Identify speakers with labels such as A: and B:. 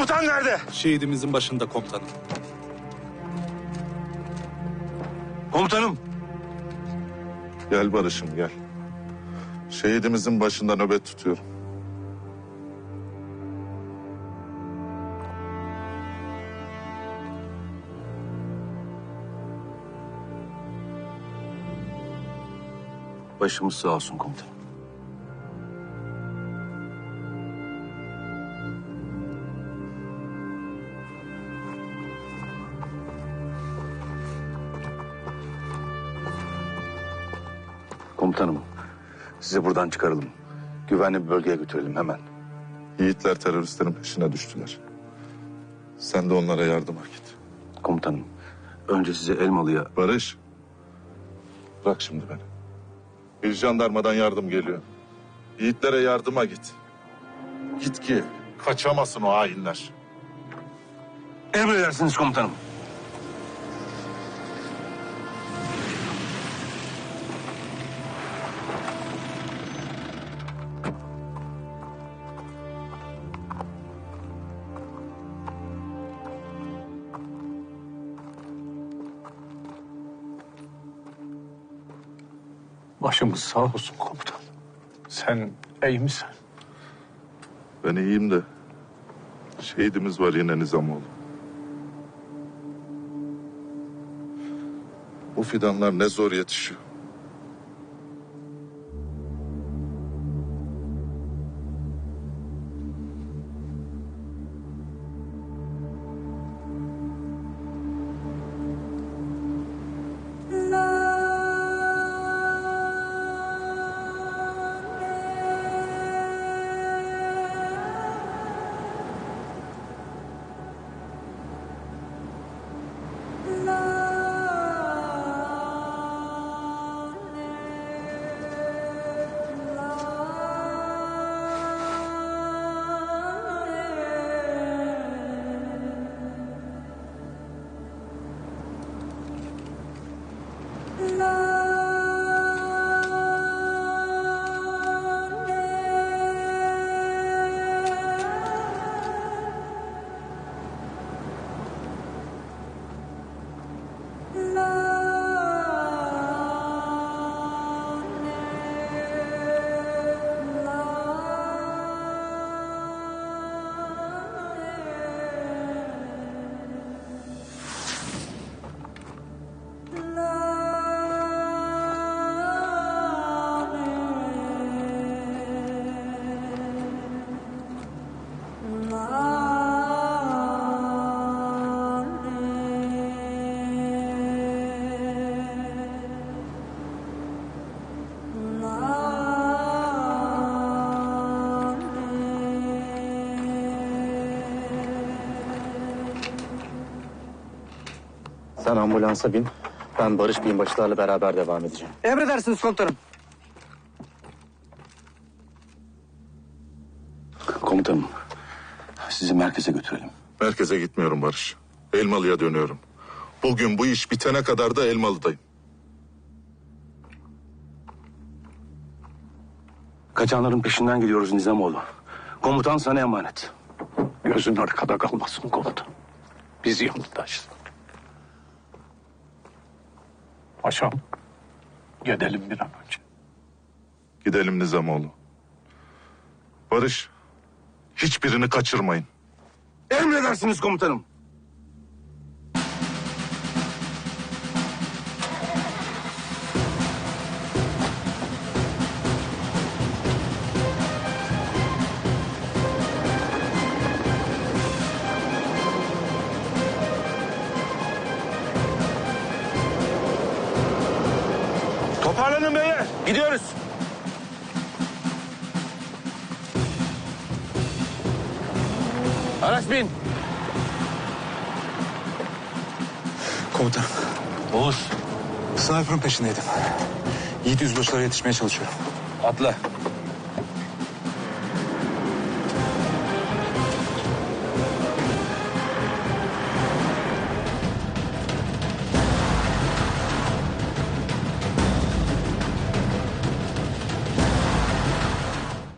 A: Komutan nerede?
B: Şehidimizin başında komutanım.
A: Komutanım.
C: Gel Barış'ım gel. Şehidimizin başında nöbet tutuyorum.
A: Başımız sağ olsun komutanım. Komutanım, sizi buradan çıkaralım. Güvenli bir bölgeye götürelim hemen.
C: Yiğitler teröristlerin peşine düştüler. Sen de onlara yardıma git.
A: Komutanım, önce size Elmalı'ya...
C: Barış. Bırak şimdi beni. Bir jandarmadan yardım geliyor. Yiğitlere yardıma git. Git ki kaçamasın o hainler.
A: Emredersiniz komutanım.
B: Başımız sağ olsun komutan. Sen iyi misin?
C: Ben iyiyim de şehidimiz var yine Nizamoğlu. Bu fidanlar ne zor yetişiyor.
D: Sen ambulansa bin. Ben Barış Binbaşılarla beraber devam edeceğim.
E: Emredersiniz komutanım.
A: Komutanım, sizi merkeze götürelim.
C: Merkeze gitmiyorum Barış. Elmalı'ya dönüyorum. Bugün bu iş bitene kadar da Elmalı'dayım.
A: Kaçanların peşinden gidiyoruz Nizamoğlu. Komutan sana emanet.
B: Gözün arkada kalmasın komutan. Biz yanındayız. Paşam, gidelim bir an önce.
C: Gidelim Nizamoğlu. Barış, hiçbirini kaçırmayın.
A: Emredersiniz komutanım. Toparlanın beyler. Gidiyoruz. Araç bin.
F: Komutanım,
A: Oğuz
F: sniper'ın peşindeydim. Yiğit yüzbaşılara yetişmeye çalışıyorum.
A: atla.